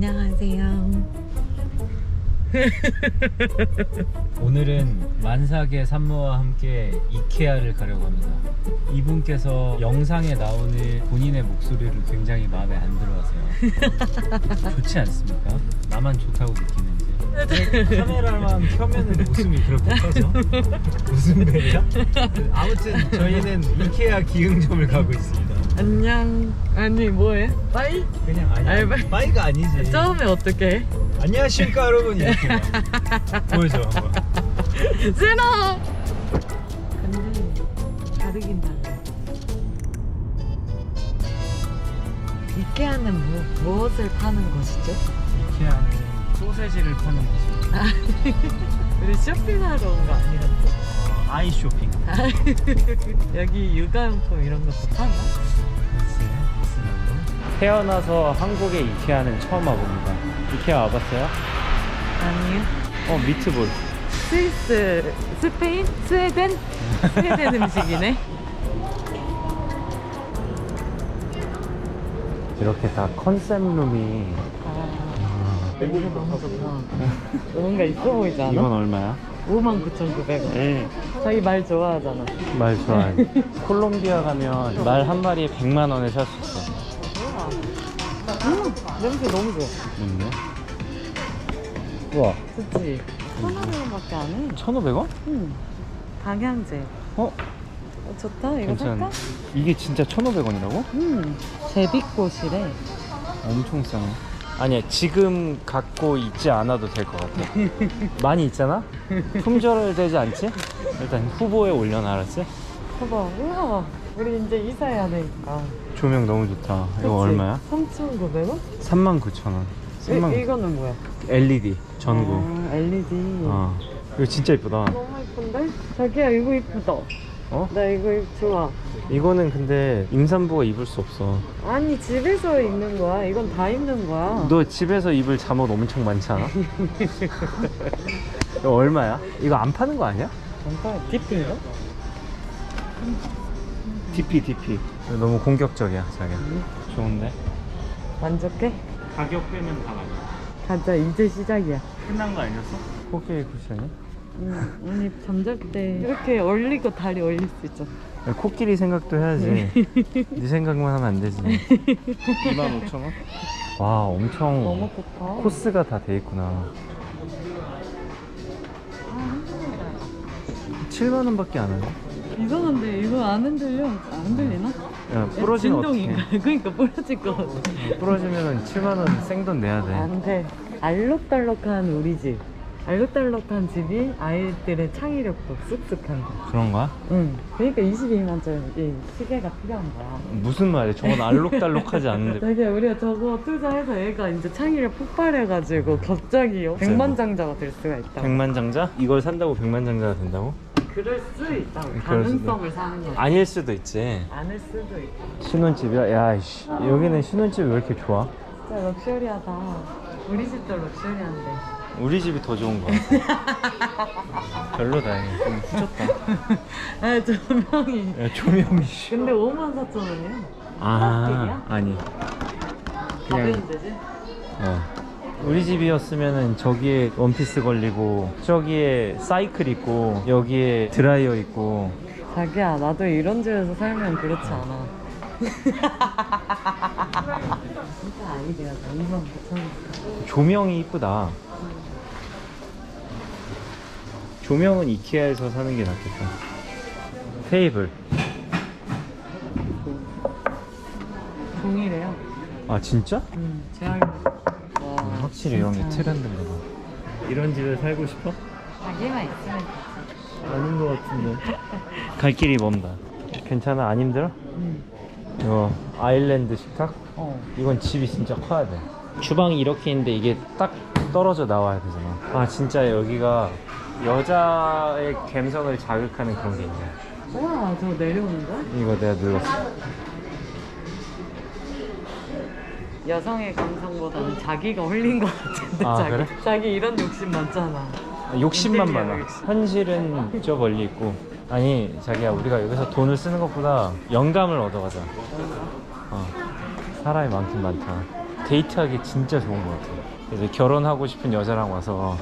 안녕하세요. 오늘은 만삭의 산모와 함께 이케아를 가려고 합니다. 이분께서 영상에 나오는 본인의 목소리를 굉장히 마음에 안 들어하세요. 좋지 않습니까? 나만 좋다고 느끼는지. 왜 카메라만 켜면은 웃음이 그렇게 터져? 무슨 벨이야? 아무튼 저희는 이케아 기흥점을 가고 있습니다. 안녕. 아니 뭐해? 빠이? 그냥 아니 아니, 아니 빠이가 아니지. 처음에 어떻게 해? 안녕하십니까 여러분 이렇게 보여줘 한번. 싫어. 근데 다르긴 달라. 이케아는 뭐, 무엇을 파는 것이죠? 이케아는 소세지를 파는 곳이에요. 우리 쇼핑하러 온 거 아니었어? 어, 아이 쇼핑. 여기 육아용품 이런 것도 파나? 태어나서 한국에 이케아는 처음 와봅니다. 이케아 와봤어요? 아니요. 어 미트볼. 스위스, 스페인, 스웨덴? 스웨덴 음식이네. 이렇게 다 컨셉 룸이. 아, 좋다. 뭔가 있어 보이지 않아? 이건 얼마야? 59,900원. 네. 자기 말 좋아하잖아. 말 좋아해. 콜롬비아 가면 말 한 마리에 100만 원에 살 수 있어. 음, 냄새 너무 좋아. 있네. 우와. 좋지? 1,500원밖에 안 해. 1,500원? 응. 방향제. 어? 어, 좋다. 이거 괜찮네. 살까? 이게 진짜 1,500원이라고? 응. 제비꽃이래. 엄청 싸네. 아니야 지금 갖고 있지 않아도 될 것 같아. 많이 있잖아. 품절되지 않지? 일단 후보에 올려놔 알았지? 봐봐. 우와. 우리 이제 이사해야 되니까. 조명 너무 좋다. 이거 그치? 얼마야? 3,900원? 39,000원. 3만 이거는 뭐야? LED 전구. 아, LED. 어. 이거 진짜 이쁘다. 너무 예쁜데? 자기야 이거 이쁘다. 어? 나 이거 입- 좋아. 이거는 근데 임산부가 입을 수 없어. 아니 집에서 입는 거야. 이건 다 입는 거야. 너 집에서 입을 잠옷 엄청 많지 않아? 이거 얼마야? 이거 안 파는 거 아니야? 뭔가 디피인가? DP DP. 너무 공격적이야 자기야. 좋은데? 만족해? 가격 빼면 다 맞아. 가자 이제 시작이야. 끝난 거 아니었어? 코끼리 쿠션이? 응, 아니 잠잘 때 이렇게 얼리고 다리 얼릴 수 있잖아. 코끼리 생각도 해야지. 네 생각만 하면 안 되지. 25,000원? 와 엄청 너무 좋다. 코스가 다 돼 있구나. 7만 원밖에 안 하네. 이상한데 이거 안 흔들려? 안 흔들리나? 야, 부러지면 진동인가? 그러니까 부러질 것 같아. 부러지면 7만 원 생돈 내야 돼. 안 돼. 알록달록한 우리 집. 알록달록한 집이 아이들의 창의력도 쑥쑥한 거. 그런가? 응. 그러니까 22만짜리 시계가 필요한 거야. 무슨 말이야? 저건 알록달록하지 않은데. 자기야 우리가 저거 투자해서 얘가 이제 창의력 폭발해가지고 갑자기요 백만장자가 될 수가 있다. 백만장자? 이걸 산다고 백만장자가 된다고? 그럴 수 있다. 가능성을 사는 거야. 아닐 수도 있지. 않을 수도 있다. 신혼집이야? 야, 씨. 여기는 신혼집이 왜 이렇게 좋아? 진짜 럭셔리하다. 우리 집도 럭셔리한데. 우리 집이 더 좋은 거 같아. 별로다, 이거. 좀 후졌다. 아 조명이. 야, 조명이. 씨. 근데 5만 4천 원이야. 아, 아니. 그냥, 가벼운 되지? 어. 우리 집이었으면은 저기에 원피스 걸리고, 저기에 사이클 있고, 여기에 드라이어 있고, 자기야 나도 이런 집에서 살면 그렇지 않아. 진짜 아이디어다. 2만 9천 원. 조명이 이쁘다. 조명은 이케아에서 사는 게 낫겠다. 테이블. 동일해요. 아, 진짜? 음, 제할. 와, 확실히 형이 진짜. 트렌드인가 봐. 이런 집에 살고 싶어? 자기만 있으면 아닌 것 같은데. 갈 길이 먼다. 괜찮아? 안 힘들어? 음. 이거 아일랜드 식탁? 어. 이건 집이 진짜 커야 돼. 주방이 이렇게 있는데 이게 딱 떨어져 나와야 되잖아. 아 진짜 여기가 여자의 감성을 자극하는 그런 게 있네. 우와, 저거 내려오는 거야? 이거 내가 늙었어. 여성의 감성보다는 자기가 홀린 것 같은데 아, 자기 그래? 자기 이런 욕심 많잖아. 욕심만 인테리어 많아. 욕심. 현실은 저 멀리 있고. 아니 자기야 우리가 여기서 돈을 쓰는 것보다 영감을 얻어가자. 어. 사람이 많긴 많다. 데이트하기 진짜 좋은 것 같아요. 그래서 결혼하고 싶은 여자랑 와서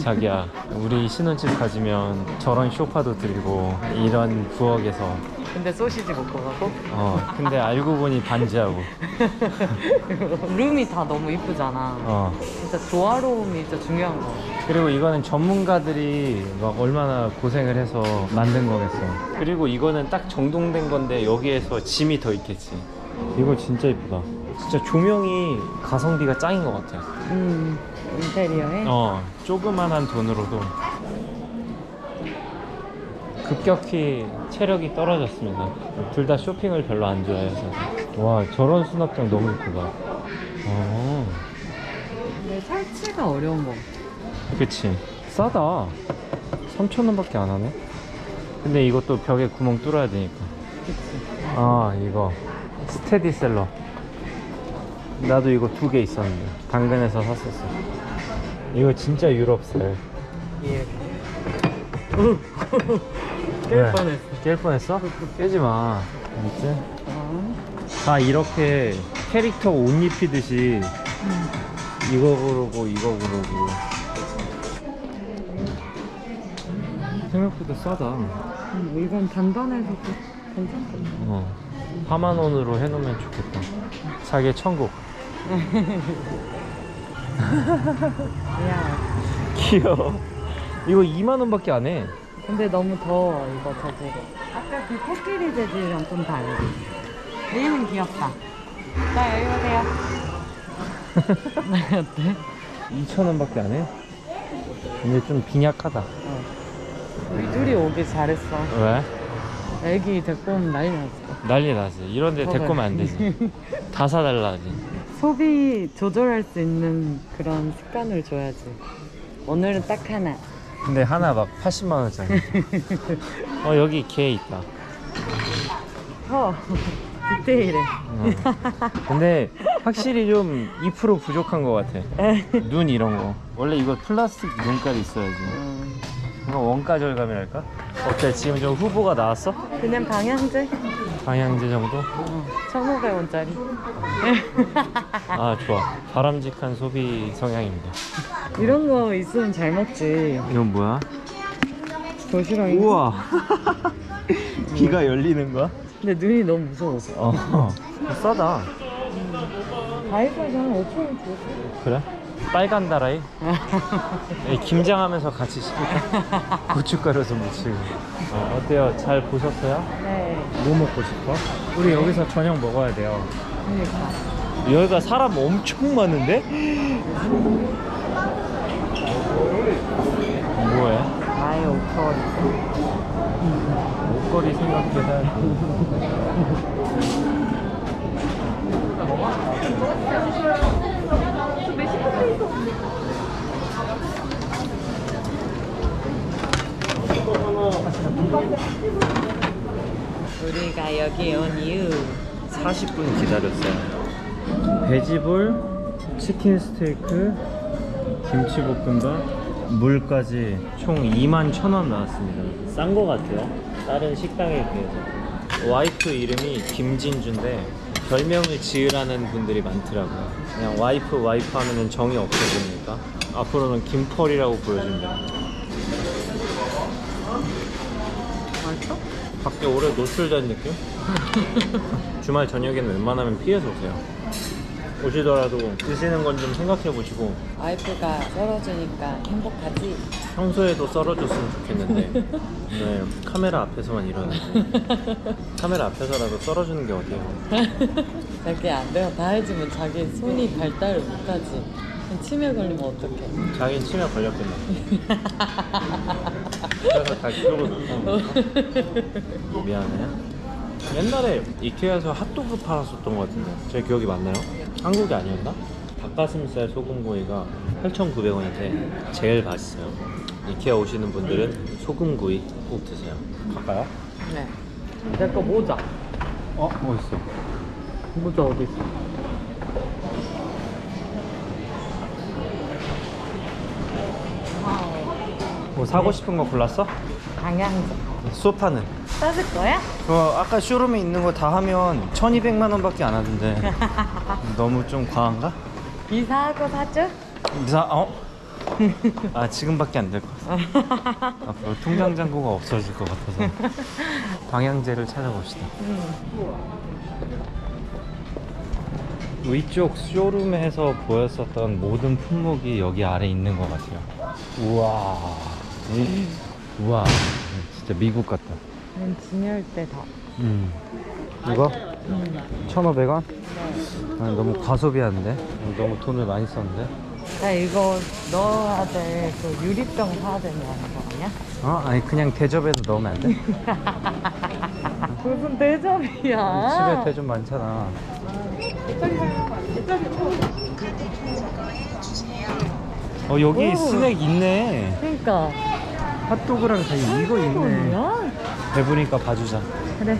자기야 우리 신혼집 가지면 저런 쇼파도 들고 이런 부엌에서 근데 소시지 먹고 가고 어 근데 알고 보니 반지하고 룸이 다 너무 이쁘잖아. 어 진짜 조화로움이 진짜 중요한 거. 그리고 이거는 전문가들이 막 얼마나 고생을 해서 만든 거겠어. 그리고 이거는 딱 정돈된 건데 여기에서 짐이 더 있겠지. 이거 진짜 이쁘다. 진짜 조명이 가성비가 짱인 것 같아. 음 인테리어에 어, 조그만한 돈으로도 급격히 체력이 떨어졌습니다. 둘 다 쇼핑을 별로 안 좋아해서. 와, 저런 수납장 너무 이쁘다. 어, 근데 설치가 어려운 거. 그치. 싸다. 3,000원 밖에 안 하네. 근데 이것도 벽에 구멍 뚫어야 되니까. 아, 이거. 스테디셀러. 나도 이거 두 개 있었는데. 당근에서 샀었어. 이거 진짜 유럽셀. 예. 왜? 깰 뻔했어. 깰 뻔했어? 깨지 마. 알았지? 어. 다 이렇게 캐릭터 옷 입히듯이 이거 고르고 이거 고르고 생각보다 싸다 음, 이건 단단해서 또 괜찮거든. 어 4만 원으로 해놓으면 좋겠다 자기 천국 야, 귀여워 이거 2만 원밖에 안해 근데 너무 더워 이거 재질이. 아까 그 코끼리 재질이랑 좀 달라. 얘는 귀엽다. 자 여기 오세요. 네 어때? 2천 원밖에 안해 근데 좀 빈약하다 어. 우리 둘이 오길 잘했어. 왜? 애기 데리고 오면 난리 났어. 난리 나지 이런데. 데리고 오면 안 되지 다 사달라지 소비 조절할 수 있는 그런 습관을 줘야지. 오늘은 딱 하나. 근데 하나 막 80만 원짜리 어 여기 개 있다 커. 디테일해. 어. 근데 확실히 좀 2% 부족한 것 같아. 눈 이런 거. 원래 이거 플라스틱 눈깔이 있어야지. 음, 뭔가 원가 절감이랄까? 어때? 지금 좀 후보가 나왔어? 그냥 방향제? 방향제 정도? 어, 1,500원짜리. 아 좋아. 바람직한 소비 성향입니다. 이런 거 있으면 잘 먹지. 이건 뭐야? 도시락이. 우와. 귀가 열리는 거야? 근데 눈이 너무 무서워. 어. 싸다. 바이브에서 한 5,000원 줬어. 그래? 빨간 다라이? 예, 김장하면서 같이 시킬까? 고춧가루 좀 묻히고. 어, 어때요? 잘 보셨어요? 네. 뭐 먹고 싶어? 우리 여기서 저녁 먹어야 돼요. 그러니까. 여기가 사람 엄청 많은데? 뭐해? 나의 옷걸이. 목걸이 생각보다 우리가 여기 온 이유. 40분 기다렸어요. 베지볼, 치킨 스테이크, 김치볶음밥, 물까지 총 2만 1,000원 나왔습니다. 싼 거 같아요. 다른 식당에 비해서. 와이프 이름이 김진주인데 별명을 지으라는 분들이 많더라고요. 그냥 와이프 와이프 하면은 정이 없어 보이니까 앞으로는 김펄이라고 보여준다. 밖에 오래 노출된 느낌? 주말 저녁에는 웬만하면 피해서 오세요. 오시더라도 드시는 건 좀 생각해 보시고 와이프가 썰어주니까 행복하지? 평소에도 썰어줬으면 좋겠는데 네, 카메라 앞에서만 이러는데 카메라 앞에서라도 썰어주는 게 어디예요? 자기야, 내가 다 해주면 자기 손이 발달을 못하지. 치매 걸리면 어떡해? 자기는 치매 걸렸겠네 그래서 다 기록을 못하는 미안해요 옛날에 이케아에서 핫도그 팔았었던 것 같은데 제 기억이 맞나요? 한국이 아니었나? 닭가슴살 소금구이가 8,900원인데 제일 맛있어요 이케아 오시는 분들은 소금구이 꼭 드세요 갈까요? 네. 내 거 모자. 어? 뭐 있어? 모자 어디 있어? 뭐 사고 싶은 거 골랐어? 방향제. 소파는? 사줄 거야? 저 아까 쇼룸에 있는 거 다 하면 1200만 원밖에 안 하던데 너무 좀 과한가? 이사하고 사줘? 이사 어? 아 지금밖에 안 될 것 같아 앞으로 통장 잔고가 없어질 것 같아서 방향제를 찾아봅시다 위쪽 쇼룸에서 보였었던 모든 품목이 여기 아래 있는 것 같아요 우와 우와 진짜 미국 같다 난 진열 때다. 음. 이거? 1,500원? 아, 너무 과소비한데? 너무 돈을 많이 썼는데? 나 이거 넣어야 돼. 그 유리병 사야 되는 거 아니야? 어? 아니 그냥 대접에도 넣으면 안 돼? 무슨 대접이야? 집에 대접 많잖아 어 여기 오. 스낵 있네 그러니까. 핫도그랑 다 이거 있네 뭐야? 배부니까 봐주자 그래.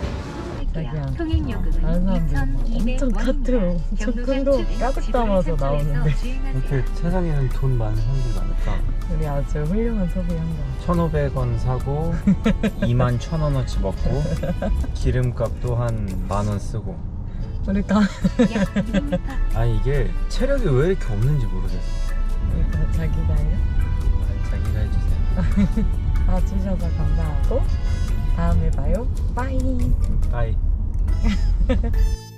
자기야. 통행요금은 사람들 엄청 카트 엄청 큰거 가득 담아서 나오는데 이렇게 세상에는 돈 많은 사람들이 많을까 우리 아주 훌륭한 소비 한 거. 1,500원 사고 2만 1,000원어치 먹고 기름값도 한 만 원 쓰고 우리 다 아 이게 체력이 왜 이렇게 없는지 모르겠어 이거 자기가 해요? 아, 자기가 해주세요 봐주셔서 감사하고 다음에 봐요. 빠이. 바이